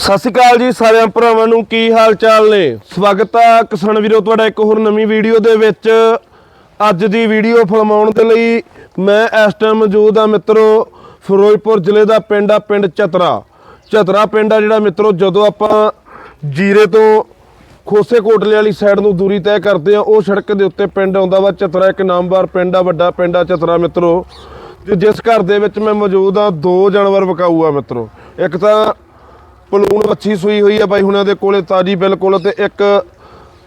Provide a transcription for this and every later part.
ਸਤਿ ਸ਼੍ਰੀ ਅਕਾਲ ਜੀ ਸਾਰਿਆਂ ਭਰਾਵਾਂ ਨੂੰ, ਕੀ ਹਾਲ ਚਾਲ ਨੇ? ਸਵਾਗਤ ਆ ਕਿਸਾਨ ਵੀਰੋ, ਤੁਹਾਡਾ ਇੱਕ ਹੋਰ ਨਵੀਂ ਵੀਡੀਓ ਦੇ ਵਿੱਚ। ਅੱਜ ਦੀ ਵੀਡੀਓ ਫਿਲਮਾਉਣ ਦੇ ਲਈ ਮੈਂ ਇਸ ਟਾਈਮ ਮੌਜੂਦ ਆ ਮਿੱਤਰੋ, ਫਿਰੋਜ਼ਪੁਰ ਜ਼ਿਲ੍ਹੇ ਦਾ ਪਿੰਡ ਆ, ਪਿੰਡ ਚਤਰਾ। ਚਤਰਾ ਪਿੰਡ ਆ ਜਿਹੜਾ ਮਿੱਤਰੋ, ਜਦੋਂ ਆਪਾਂ ਜੀਰੇ ਤੋਂ ਖੋਸੇ ਕੋਟਲੇ ਵਾਲੀ ਸਾਈਡ ਨੂੰ ਦੂਰੀ ਤੈਅ ਕਰਦੇ ਆ, ਉਹ ਸੜਕ ਦੇ ਉੱਤੇ ਪਿੰਡ ਆਉਂਦਾ ਵਾ। ਚਤਰਾ ਇੱਕ ਨਾਮਵਾਰ ਪਿੰਡ ਆ, ਵੱਡਾ ਪਿੰਡ ਆ ਚਤਰਾ ਮਿੱਤਰੋ। ਤੇ ਜਿਸ ਘਰ ਦੇ ਵਿੱਚ ਮੈਂ ਮੌਜੂਦ ਆ, ਦੋ ਜਾਨਵਰ ਵਿਕਾਊ ਆ ਮਿੱਤਰੋ। ਇੱਕ ਤਾਂ ਪਲੂਣ ਵੱਛੀ ਸੂਈ ਹੋਈ ਆ ਬਾਈ ਹੁਣਾਂ ਦੇ ਕੋਲੇ, ਤਾਜੀ ਬਿਲਕੁਲ ਤੇ ਇੱਕ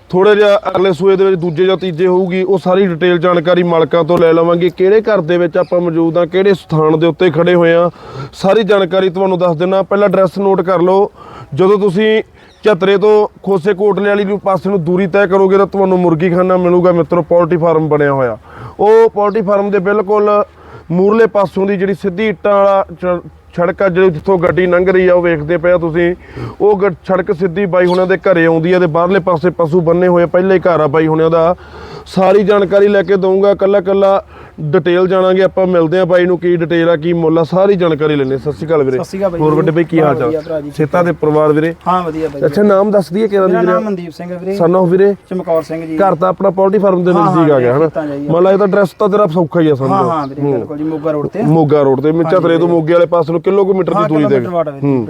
ਥੋੜੇ ਜਿਹਾ ਅਗਲੇ ਸੂਏ ਦੇ ਵਿੱਚ ਦੂਜੇ ਜਾਂ ਤੀਜੇ ਹੋਊਗੀ, ਉਹ ਸਾਰੀ ਡਿਟੇਲ ਜਾਣਕਾਰੀ ਮਾਲਕਾਂ ਤੋਂ ਲੈ ਲਵਾਂਗੇ। ਕਿਹੜੇ ਘਰ ਦੇ ਵਿੱਚ ਆਪਾਂ ਮੌਜੂਦ ਆ ਕਿਹੜੇ ਸਥਾਨ ਦੇ ਉੱਤੇ ਖੜੇ ਹੋਏ ਆ ਸਾਰੀ ਜਾਣਕਾਰੀ ਤੁਹਾਨੂੰ ਦੱਸ ਦਿੰਨਾ ਪਹਿਲਾਂ ਐਡਰੈਸ ਨੋਟ ਕਰ ਲਓ। ਜਦੋਂ ਤੁਸੀਂ ਝਤਰੇ ਤੋਂ ਖੋਸੇ ਕੋਟਲੇ ਵਾਲੀ ਨੂੰ ਪਾਸੇ ਨੂੰ ਦੂਰੀ ਤੈਅ ਕਰੋਗੇ ਤਾਂ ਤੁਹਾਨੂੰ ਮੁਰਗੀ ਖਾਨਾ ਮਿਲੂਗਾ। ਮਿੱਤਰੋ, ਪੋਲਟਰੀ ਫਾਰਮ ਬਣਿਆ ਹੋਇਆ। ਉਹ ਪੋਲਟਰੀ ਫਾਰਮ ਦੇ ਬਿਲਕੁਲ ਮੂਰਲੇ ਪਾਸੋਂ ਦੀ ਜਿਹੜੀ ਸਿੱਧੀ ਇੱਟਾਂ ਵਾਲਾ ਚ- ਸੜਕ ਆ ਜਿਹੜੀ ਜਿੱਥੋਂ ਗੱਡੀ ਲੰਘ ਰਹੀ ਆ, ਉਹ ਵੇਖਦੇ ਪਏ ਆ ਤੁਸੀਂ। ਉਹ ਗ- ਸੜਕ ਸਿੱਧੀ ਬਾਈ ਹੁਣਾਂ ਦੇ ਘਰੇ ਆਉਂਦੀ ਆ ਤੇ ਬਾਹਰਲੇ ਪਾਸੇ ਪਸ਼ੂ ਬੰਨੇ ਹੋਏ ਪਹਿਲੇ ਘਰ ਆ ਬਾਈ ਹੁਣਾਂ ਦਾ। ਸਾਰੀ ਜਾਣਕਾਰੀ ਲੈ ਕੇ ਦਊਂਗਾ ਕੱਲਾ ਕੱਲਾ ਡਿਟੇਲ ਜਾਣਾਂਗੇ ਆਪਾਂ ਮਿਲਦੇ ਆ ਬਾਈ ਨੂੰ ਕੀ ਡਿਟੇਲ ਆ ਕੀ ਮੁੱਲ ਆ ਸਾਰੀ ਜਾਣਕਾਰੀ ਲੈਣੇ ਸਤਿ ਸ਼੍ਰੀ ਅਕਾਲ ਵੀਰੇ। ਸਤਿ ਸ਼੍ਰੀ ਅਕਾਲ ਬਾਈ ਹੋਰ। ਵੱਡੇ ਬਾਈ ਕੀ ਹਾਲ ਚਾਲ। ਸੇਤਾ ਦੇ ਪਰਿਵਾਰ ਵੀਰੇ? ਹਾਂ ਵਧੀਆ ਬਾਈ ਅੱਛਾ ਨਾਮ ਦੱਸ ਦਈਏ ਕਿਹੜਾ ਮੇਰਾ ਨਾਮ ਮਨਦੀਪ ਸਿੰਘ ਹੈ ਵੀਰੇ। ਸਨ ਵੀਰੇ? ਚਮਕੌਰ ਸਿੰਘ ਜੀ। ਘਰ ਤਾਂ ਆਪਣਾ ਪੋਲਟਰੀ ਫਾਰਮ ਦੇ ਹਾਂ, ਨਜ਼ਦੀਕ ਆ ਹਾਂ, ਗਿਆ ਹਨਾ। ਮੰਨ ਲਾ ਇਹ ਤਾਂ ਐਡਰੈਸ ਤਾਂ ਤੇਰਾ ਸੌਖਾ ਹੀ ਆ ਸਮਝੋ ਹਾਂ ਹਾਂ ਵੀਰੇ ਬਿਲਕੁਲ ਜੀ ਮੋਗਾ ਰੋਡ ਤੇ। ਮੋਗਾ ਰੋਡ ਤੇ ਮਿੱਚਤਰੇ ਤੋਂ ਮੋਗੇ ਵਾਲੇ ਪਾਸੇ ਨੂੰ ਕਿਲੋਮੀਟਰ ਦੀ ਹਾਂ ਦੂਰੀ ਤੇ। ਹੂੰ।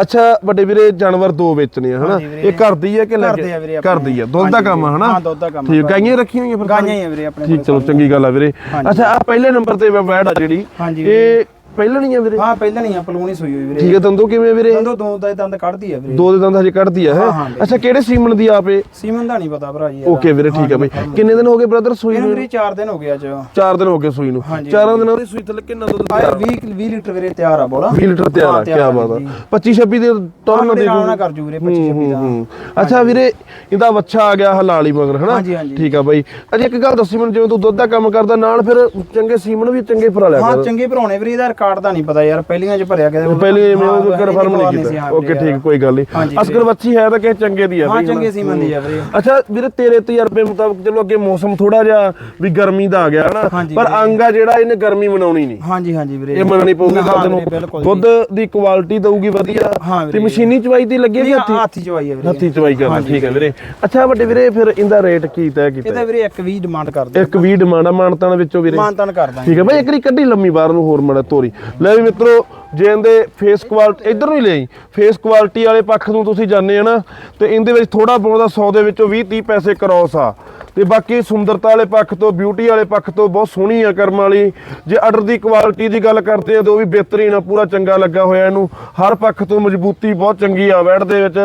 ਅੱਛਾ ਵੱਡੇ ਵੀਰੇ ਜਾਨਵਰ ਦੋ ਵੇਚਣੇ ਆ ਹਨਾ। ਇਹ ਘਰ ਦੀ ਹੈ ਕਿ ਲੈ ਘਰ ਦੇ ਆ ਦੁੱਧ ਦਾ ਕੰਮ ਆ ਹਨਾ? ਹਾਂ, ਦੁੱਧ ਦਾ ਕੰਮ। ਠੀਕ ਗਾਈਆਂ ਰੱਖੀਆਂ ਹੋਈਆਂ ਫਿਰ ਗਾਈਆਂ ਹੀ ਆ ਵੀਰੇ ਆਪਣੇ ਠੀਕ ਚਲੋ ਚੰਗੀ ਗੱਲ ਆ ਵੀਰੇ। ਅੱਛਾ ਆ ਪਹਿਲੇ ਨੰਬਰ ਤੇ ਵੈੜ ਆ ਜਿਹੜੀ। ਹਾਂਜੀ। ਇਹ ਪਹਿਲਾਂ ਨਹੀਂ ਆ ਵੀਰੇ? ਹਾਂ ਪਹਿਲਾਂ ਨਹੀਂ ਆ ਪਲੂਣੀ ਸੂਈ ਹੋਈ ਵੀਰੇ। ਠੀਕ ਹੈ ਦੰਦੋ ਕਿਵੇਂ ਵੀਰੇ? ਦੰਦੋਂ ਦੋ ਦਾ ਦੰਦ ਕੱਢਦੀ ਆ ਵੀਰੇ। ਦੋ ਦੇ ਦੰਦ ਹਜੇ ਕੱਢਦੀ ਆ ਹੈ? ਹਾਂ, ਹਾਂ। ਅੱਛਾ ਕਿਹੜੇ ਸੀਮਨ ਦੀ ਆਪੇ? ਸੀਮਨ ਦਾ ਨਹੀਂ ਪਤਾ ਭਰਾ ਜੀ। ਓਕੇ ਵੀਰੇ ਠੀਕ ਆ ਬਈ। ਕਿੰਨੇ ਦਿਨ ਹੋ ਗਏ ਬ੍ਰਦਰ ਸੂਈ ਨੂੰ? ਵੀਰੇ 4 ਦਿਨ ਹੋ ਗਏ ਅੱਜ। ਚਾਰ ਦਿਨ ਹੋ ਗਏ ਸੂਈ ਨੂੰ। ਹਾਂਜੀ, ਚਾਰਾਂ ਦਿਨਾਂ ਦੀ ਸੂਈ ਥੱਲੇ ਕਿੰਨਾ ਦੁੱਧ ਤਿਆਰ? 20 20 ਲੀਟਰ ਵੀਰੇ ਤਿਆਰ ਆ ਬੋਲਾ। 20 ਲੀਟਰ ਤਿਆਰ ਆ ਹਾਂ, ਕੀ ਬਾਤ ਆ। ਜੀ। 25 26 ਦੇ ਟਰਨ ਦੇ ਨਾਲ ਕਰ ਜੂ ਵੀਰੇ 25 26 ਦਾ। ਹੂੰ। ਅੱਛਾ ਵੀਰੇ ਇਹਦਾ ਬੱਚਾ ਆ ਗਿਆ ਹਲਾਲੀ ਮਗਰ ਹਨਾ। ਠੀਕ ਆ ਬਾਈ। ਅਜੇ ਇੱਕ ਗੱਲ ਦੱਸੀ ਮੈਨੂੰ ਜਿਵੇਂ ਤੂੰ ਦੁੱਧ ਦਾ ਕੰਮ ਕਰਦਾ ਨਾਲ ਫਿਰ ਚੰਗੇ ਸੀਮਨ ਵੀ ਚੰਗੇ ਭਰਾ ਲਿਆ ਹਾਂ ਕਰ। ਚੰਗੇ ਭਰਾਉਣੇ ਵੀਰੇ ਇਹਦਾ ਰਿਕਾਰਡ ਦਾ ਨਹੀਂ ਪਤਾ ਯਾਰ ਪਹਿਲੀਆਂ ਚ ਭਰਿਆ ਕਿਤੇ ਪਹਿਲੇ ਮੈਂ ਉਹ ਕਰ ਇਹਦੀ ਫਰਮ ਪਰਵਾਹ ਨਹੀਂ ਕੀਤਾ ਓਕੇ ਠੀਕ ਕੋਈ ਗੱਲ ਨਹੀਂ। ਅਸਕਰ ਬੱਚੀ ਹੈ ਤਾਂ ਕਿਸੇ ਚੰਗੇ ਦੀ ਆ ਹਾਂ। ਚੰਗੇ ਸੀਮਨ ਦੀ ਆ ਵੀਰੇ। ਅੱਛਾ ਵੀਰੇ ਤੇਰੇ ਤਜਰਬੇ ਮੁਤਾਬਕ ਚਲੋ ਅੱਗੇ ਮੌਸਮ ਥੋੜਾ ਜਿਹਾ ਵੀ ਗਰਮੀ ਦਾ ਆ ਗਿਆ ਹਨਾ? ਪਰ ਅੰਗ ਆ ਜਿਹੜਾ ਇਹਨੇ ਗਰਮੀ ਮਨਾਉਣੀ ਨਹੀਂ। ਹਾਂਜੀ ਹਾਂਜੀ ਵੀਰੇ। ਇਹ ਮੰਨਣੀ ਪਊਗੀ ਤੈਨੂੰ ਬਿਲਕੁਲ ਦੁੱਧ ਦੀ ਕੁਆਲਿਟੀ ਦਊਗੀ ਵਧੀਆ। ਤੇ। ਮਸ਼ੀਨੀ ਚਵਾਈ ਦੀ ਲੱਗੀ ਵੀ ਹੱਥੀ? ਹੱਥੀ ਚਵਾਈ ਆ ਵੀਰੇ। ਹੱਥੀ ਚਵਾਈ ਕਰਨਾ ਠੀਕ ਹੈ ਵੀਰੇ। ਅੱਛਾ ਵੱਡੇ ਵੀਰੇ ਫਿਰ ਇਹਦਾ ਰੇਟ ਕੀ ਤੈਅ ਕੀਤਾ? ਇਹਦਾ ਵੀਰੇ ਇੱਕ 20 ਡਿਮਾਂਡ ਕਰਦੇ ਇੱਕ 20 ਡਿਮਾਂਡ ਆ ਮਾਨਤਾਨ ਵਿੱਚੋਂ ਵੀਰੇ। ਮਾਨਤਨ ਕਰਦਾ ਠੀਕ ਹੈ ਬਈ ਇੱਕ ਵਾਰੀ ਕੱਢੀ ਲੰਮੀ ਬਾਹਰ ਨੂੰ ਹੋਰ ਮੜਾ ਤੋਰੀ। ਲੈ ਵੀ ਮਿੱਤਰੋ ਜੇ ਇਹਦੇ ਫੇਸ ਕੁਆਲਿਟੀ ਇਧਰ ਨੂੰ ਹੀ ਲਈ ਫੇਸ ਕੁਆਲਿਟੀ ਵਾਲੇ ਪੱਖ ਨੂੰ ਤੁਸੀਂ ਜਾਣਦੇ ਆ ਨਾ, ਤੇ ਇਹਦੇ ਵਿੱਚ ਥੋੜਾ ਬਹੁਤਾ 100 ਦੇ ਵਿੱਚੋਂ 20 30 ਪੈਸੇ ਕ੍ਰੋਸ ਆ। ਤੇ ਬਾਕੀ ਸੁੰਦਰਤਾ ਵਾਲੇ ਪੱਖ ਤੋਂ ਬਿਊਟੀ ਵਾਲੇ ਪੱਖ ਤੋਂ ਬਹੁਤ ਸੋਹਣੀ ਆ ਕਰਮ ਵਾਲੀ। ਜੇ ਆਰਡਰ ਦੀ ਕੁਆਲਿਟੀ ਦੀ ਗੱਲ ਕਰਦੇ ਆ ਤਾਂ ਉਹ ਵੀ ਬਿਹਤਰੀਨ ਆ, ਪੂਰਾ ਚੰਗਾ ਲੱਗਾ ਹੋਇਆ ਇਹਨੂੰ। ਹਰ ਪੱਖ ਤੋਂ ਮਜ਼ਬੂਤੀ ਬਹੁਤ ਚੰਗੀ ਆ ਵੈੜ ਦੇ ਵਿੱਚ।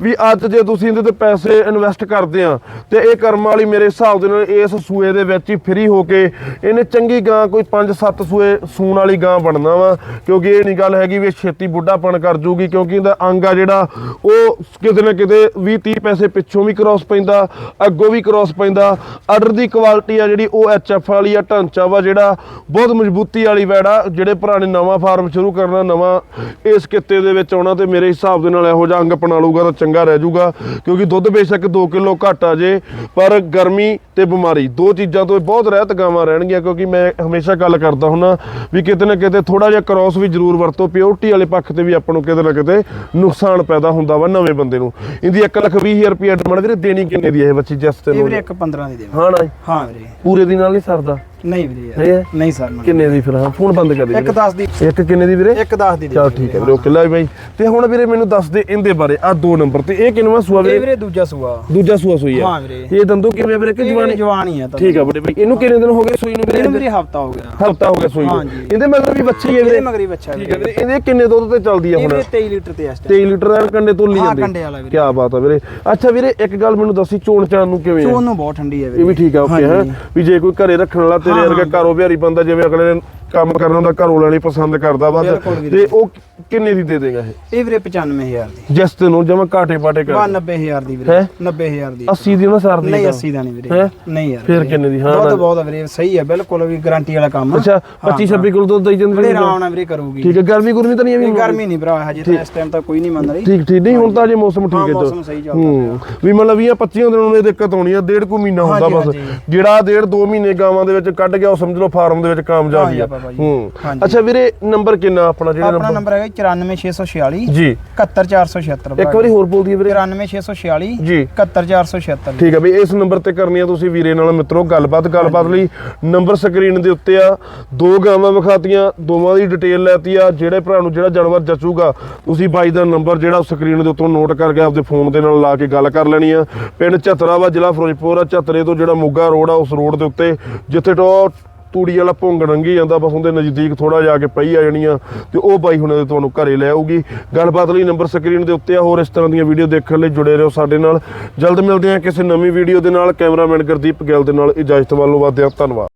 ਵੀ ਅੱਜ ਜੇ ਤੁਸੀਂ ਇਹਦੇ ਤੇ ਪੈਸੇ ਇਨਵੈਸਟ ਕਰਦੇ ਆ, ਤੇ ਇਹ ਕਰਮ ਵਾਲੀ ਮੇਰੇ ਹਿਸਾਬ ਦੇ ਨਾਲ ਇਸ ਸੂਏ ਦੇ ਵਿੱਚ ਹੀ ਫ੍ਰੀ ਹੋ ਕੇ ਇਹਨੇ ਚੰਗੀ ਗਾਂ ਕੋਈ 5-7 ਸੂਏ ਸੂਣ ਵਾਲੀ ਗਾਂ ਬਣਨਾ ਵਾ। ਕਿਉਂਕਿ ਇਹ ਨਹੀਂ ਗੱਲ ਹੈਗੀ ਵੀ ਛੇਤੀ ਬੁੱਢਾਪਣ ਕਰ ਜੂਗੀ, ਕਿਉਂਕਿ ਇਹਦਾ ਅੰਗ ਆ ਜਿਹੜਾ, ਉਹ ਕਿਤੇ ਨਾ ਕਿਤੇ 20-30 ਪੈਸੇ ਪਿੱਛੋਂ ਵੀ ਕ੍ਰਾਸ ਪੈਂਦਾ, ਅੱਗੋਂ ਵੀ ਕ੍ਰਾਸ ਪੈਂਦਾ। ਆਰਡਰ ਦੀ ਕੁਆਲਿਟੀ ਆ ਜਿਹੜੀ, ਉਹ ਐਚਐਫ ਵਾਲੀ ਆ, ਢਾਂਚਾ ਵਾ ਜਿਹੜਾ। ਬਹੁਤ ਮਜ਼ਬੂਤੀ ਵਾਲੀ ਵੈੜਾ ਜਿਹੜੇ ਪੁਰਾਣੇ ਨਵਾਂ ਫਾਰਮ ਸ਼ੁਰੂ ਕਰਨਾ, ਨਵਾਂ ਇਸ ਕਿੱਤੇ ਦੇ ਵਿੱਚ ਆਉਣਾ ਤੇ ਮੇਰੇ ਹਿਸਾਬ ਦੇ ਨਾਲ ਇਹੋ ਜਿਹਾ ਅੰਗ ਅਪਣਾ ਲੂਗਾ ਤਾਂ ਚੰਗਾ ਰਹਿ ਜਾਊਗਾ। ਕਿਉਂਕਿ ਦੁੱਧ ਬੇਸ਼ੱਕ 2 ਕਿਲੋ ਘੱਟ ਆ ਜੇ, ਪਰ ਗਰਮੀ ਤੇ ਬਿਮਾਰੀ। ਦੋ ਚੀਜ਼ਾਂ ਤੋਂ ਬਹੁਤ ਰਹਿਤ ਗਾਵਾਂ ਰਹਿਣਗੀਆਂ ਕਿਉਂਕਿ ਮੈਂ ਹਮੇਸ਼ਾ ਗੱਲ ਕਰਦਾ ਹੁੰਨਾ ਵੀ ਕਿਤੇ ਨਾ ਕਿਤੇ ਥੋੜਾ ਜਿਹਾ ਕ੍ਰਾਸ ਵੀ ਜ਼ਰੂਰ ਵਰਤੋ ਪਿਓਰਟੀ ਵਾਲੇ ਪੱਖ ਤੇ ਵੀ ਆਪਾਂ ਨੂੰ ਕਿਤੇ ਨਾ ਕਿਤੇ ਨੁਕਸਾਨ ਪੈਦਾ ਹੁੰਦਾ ਵਾ ਨਵੇਂ ਬੰਦੇ ਨੂੰ। ਇਹਦੀ 1 ਲੱਖ 20 ਹਜ਼ਾਰ ਰੁਪਏ ਡਿਮਾਂਡ ਵੀਰੇ ਦੇਣੀ ਕਿੰਨੇ ਦੀ ਹੈ ਇਹ ਬੱਚੀ? ਜਿਸ ਇਹ ਵੀਰੇ ਇੱਕ 15 ਦੀ ਦੇਵਾਂ ਹਾਂ ਨਾ ਹਾਂ ਵੀਰੇ। ਪੂਰੇ ਦੀ ਨਾਲ ਨਹੀਂ ਸਰਦਾ। ਨਹੀਂ ਵੀਰੇ ਇਹ ਯਾਰ। ਹੈ? ਨਹੀਂ ਸਰ man। ਕਿੰਨੇ ਦੀ ਫਿਰ? ਹਾਂ ਫੋਨ ਬੰਦ ਕਰ ਦੇ ਇੱਕ 10 ਦੀ। ਇੱਕ ਕਿੰਨੇ ਦੀ ਵੀਰੇ? ਇੱਕ 10 ਦੀ ਦੇ ਚਲ ਠੀਕ ਹੈ ਵੀਰੇ ਓਕੇ ਲੈ ਬਾਈ। ਤੇ ਹੁਣ ਵੀਰੇ ਮੈਨੂੰ ਦੱਸ ਦੇ ਇਹਦੇ ਬਾਰੇ ਆ ਦੋ ਨੰਬਰ ਤੇ। ਇਹ ਕਿੰਨਵਾ ਸੂਆ ਇਹ ਵੀਰੇ? ਵੀਰੇ ਦੂਜਾ ਸੂਆ। ਦੂਜਾ ਸੂਆ ਸੂਈ ਆ। ਹਾਂ ਵੀਰੇ। ਇਹ ਦੰਦੋ ਕਿਵੇਂ ਵੀਰੇ? ਕਿ ਇਹ ਜਵਾਨੀ? ਵੀਰੇ ਜਵਾਨ ਹੀ ਆ ਤਾਂ ਠੀਕ ਆ ਵੀਰੇ ਬਾਈ। ਇਹਨੂੰ ਕਿੰਨੇ ਦਿਨ ਹੋ ਗਏ ਸੂਈ ਨੂੰ ਵੀਰੇ? ਇਹਨੂੰ ਵੀਰੇ ਹਫਤਾ ਹੋ ਗਿਆ। ਹਫਤਾ ਹੋ ਗਿਆ ਸੂਈ ਨੂੰ। ਹਾਂਜੀ। ਇਹਦੇ ਮਗਰ ਵੀ ਬੱਚੀ ਹੈ ਇਹਦੇ ਵੀਰੇ। ਮਗਰੀ ਬੱਚਾ ਠੀਕ ਹੈ ਵੀਰੇ। ਇਹਦੇ ਕਿੰਨੇ ਦੁੱਧ ਤੇ ਚੱਲਦੀ ਆ ਇਹ ਹੁਣ? ਵੀਰੇ 23 ਲੀਟਰ ਤੇ ਇਸ 23 ਲੀਟਰ ਦਾ ਕੰਡੇ ਤੋਂ ਲਈ ਹਾਂ, ਜਾਂਦੀ। ਕੰਡੇ ਵਾਲਾ ਵੀਰੇ। ਕੀ ਬਾਤ ਆ ਵੀਰੇ। ਅੱਛਾ ਵੀਰੇ ਇੱਕ ਗੱਲ ਮੈਨੂੰ ਦੱਸੀ ਚੋਣ ਚਾਣ ਨੂੰ ਕਿਵੇਂ ਆ? ਚੋਣ ਨੂੰ ਬਹੁਤ ਠੰਡੀ ਹੈ ਵੀਰੇ। ਇਹ ਵੀ ਠੀਕ ਆ ਓਕੇ ਹੈ। ਵੀ ਜੇ ਕੋਈ ਘਰੇ ਰੱਖਣ ਵਾਲਾ ਤੇਰੇ ਹਾਂ, ਵਰਗਾ ਘਰੋਂ ਬਿਹਾਰੀ ਬੰਦਾ ਜਿਵੇਂ ਅਗਲੇ ਨੇ ਕੰਮ ਕਰਨਾ ਹੁੰਦਾ ਘਰੋਂ ਲੈਣੀ ਪਸੰਦ ਕਰਦਾ ਵਾ ਬਿਲਕੁਲ ਵੀਰੇ। ਤੇ ਉਹ ਕਿੰਨੇ ਦੀ ਦੇ ਦੇਗਾ ਇਹ? ਇਹ ਵੀਰੇ 95000 ਦੀ। ਜਿਸ ਤੇ ਨੂੰ ਜਮਾ ਕਾਟੇ ਪਾਟੇ ਬਾ ਕਰ 90000 ਦੀ ਵੀਰੇ। ਹੈਂ? 90000 ਦੀ। 80 ਦੀ ਉਹਨਾਂ ਸਰਦੀ ਨਹੀਂ ਤਾਂ। 80 ਦਾ ਨਹੀਂ ਵੀਰੇ। ਹੈਂ? ਨਹੀਂ ਯਾਰ ਫਿਰ ਵੀਰੇ। ਕਿੰਨੇ ਦੀ? ਹਾਂ, ਬਹੁਤ ਨਾ- ਬਹੁਤ ਆ ਵੀਰੇ ਸਹੀ ਹੈ ਬਿਲਕੁਲ ਵੀ ਗਾਰੰਟੀ ਵਾਲਾ ਕੰਮ। ਆ। ਅੱਛਾ 25 26 ਕਿਲੋ ਦੁੱਧ ਦੇਈ ਜਾਂਦੀ ਬੜੇ ਹੋਣੀ ਆਰਾਮ ਨਾਲ ਵੀਰੇ ਕਰੂਗੀ। ਠੀਕ ਹੈ ਗਰਮੀ ਗੁਰਮੀ ਤਾਂ ਨਹੀਂ ਇਹ ਆਵੀ ਗਰਮੀ ਨਹੀਂ ਭਰਾ ਹਜੇ ਤਾਂ ਇਸ ਟਾਈਮ ਤਾਂ ਕੋਈ ਨਹੀਂ ਮੰਨ ਰਹੀ। ਠੀਕ ਠੀਕ। ਨਹੀਂ ਹੁਣ ਤਾਂ ਜੇ ਮੌਸਮ ਹਾਂ, ਠੀਕ ਹੈ ਮੌਸਮ ਸਹੀ ਚੱਲਦਾ ਹੂੰ। ਵੀ ਮਤਲਬ 20 25 ਦਿਨਾਂ ਨੂੰ ਇਹ ਦਿੱਕਤ ਆਉਣੀ ਆ ਡੇਢ ਕੁ ਮਹੀਨਾ ਹੁੰਦਾ ਹਾਂਜੀ, ਬਸ। ਹਾਂਜੀ। ਜਿਹੜਾ ਡੇਢ 2 ਮਹੀਨੇ ਗਾਵਾਂ ਦੇ ਵਿੱਚ ਕੱਢ ਗਿਆ ਉਹ ਸਮਝ ਲਓ ਫਾਰਮ ਦੇ ਵਿੱਚ ਕਾਮਯਾਬ ਹੀ ਆ। ਕਾਮਯਾਬ ਆ ਭਾਜੀ। ਹੂੰ। ਹਾਂਜੀ। ਅੱਛਾ ਵੀਰੇ ਨੰਬਰ ਕਿੰਨਾ ਆਪਣਾ ਜਿਹੜਾ ਆਪਣਾ ਨੰਬਰ? ਨੰਬਰ ਹੈਗਾ 94646 ਜੀ। 71476 ਇੱਕ ਵਾਰੀ ਹੋਰ ਬੋਲ ਦਈਏ ਵੀਰੇ। 94646 ਜੀ। 71476 ਠੀਕ ਹੈ ਵੀ ਇਸ ਨੰਬਰ ਤੇ ਕਰਨੀ ਆ ਤੁਸੀਂ ਵੀਰੇ ਨਾਲ ਮਿੱਤਰੋ ਗੱਲਬਾਤ। ਗੱਲਬਾਤ ਲਈ ਨੰਬਰ ਸਕਰੀਨ ਦੇ ਉੱਤੇ ਆ। ਦੋ ਗਾਵਾਂ ਵਿਖਾਤੀਆਂ ਦੋਵਾਂ ਦੀ ਡਿਟੇਲ ਲੈਤੀ ਆ। ਜਿਹੜੇ ਭਰਾ ਨੂੰ ਜਿਹੜਾ ਜਾਨਵਰ ਜਚੂਗਾ ਤੁਸੀਂ ਬਾਈ ਦਾ ਨੰਬਰ ਜਿਹੜਾ ਸਕਰੀਨ ਦੇ ਉੱਤੋਂ ਨੋਟ ਕਰਕੇ ਆਪਦੇ ਫੋਨ ਦੇ ਨਾਲ ਲਾ ਕੇ ਗੱਲ ਕਰ ਲੈਣੀ ਆ। ਪਿੰਡ ਝਤਰਾ ਵਾ ਜ਼ਿਲ੍ਹਾ ਫਿਰੋਜ਼ਪੁਰ ਆ। ਝਤਰੇ ਤੋਂ ਜਿਹੜਾ ਮੋਗਾ ਰੋਡ ਆ ਉਸ ਰੋਡ ਦੇ ਉੱਤੇ ਜਿੱਥੇ ਟੋ ਤੂੜੀ ਵਾਲਾ ਭੁੰਗ ਲੰਘੀ ਜਾਂਦਾ, ਬਸ ਉਹਦੇ ਨਜ਼ਦੀਕ ਥੋੜਾ ਜਾ ਕੇ ਪਈ ਆ ਜਾਣੀਆਂ, ਤੇ ਉਹ ਬਾਈ ਹੁਣੇ ਦੇ ਤੁਹਾਨੂੰ ਘਰੇ ਲੈ ਆਊਗੀ। ਗੱਲਬਾਤ ਲਈ ਨੰਬਰ ਸਕਰੀਨ ਦੇ ਉੱਤੇ ਆ, ਹੋਰ ਇਸ ਤਰ੍ਹਾਂ ਦੀਆਂ ਵੀਡੀਓ ਦੇਖਣ ਲਈ ਜੁੜੇ ਰਹੋ ਸਾਡੇ ਨਾਲ। ਜਲਦ ਮਿਲਦੇ ਹਾਂ ਕਿਸੇ ਨਵੀਂ ਵੀਡੀਓ ਦੇ ਨਾਲ। ਕੈਮਰਾਮੈਨ ਗੁਰਦੀਪ ਗਿੱਲ ਦੇ ਨਾਲ। ਇਜਾਜ਼ਤ ਵੱਲੋਂ ਵਾਦਿਆਂ ਧੰਨਵਾਦ।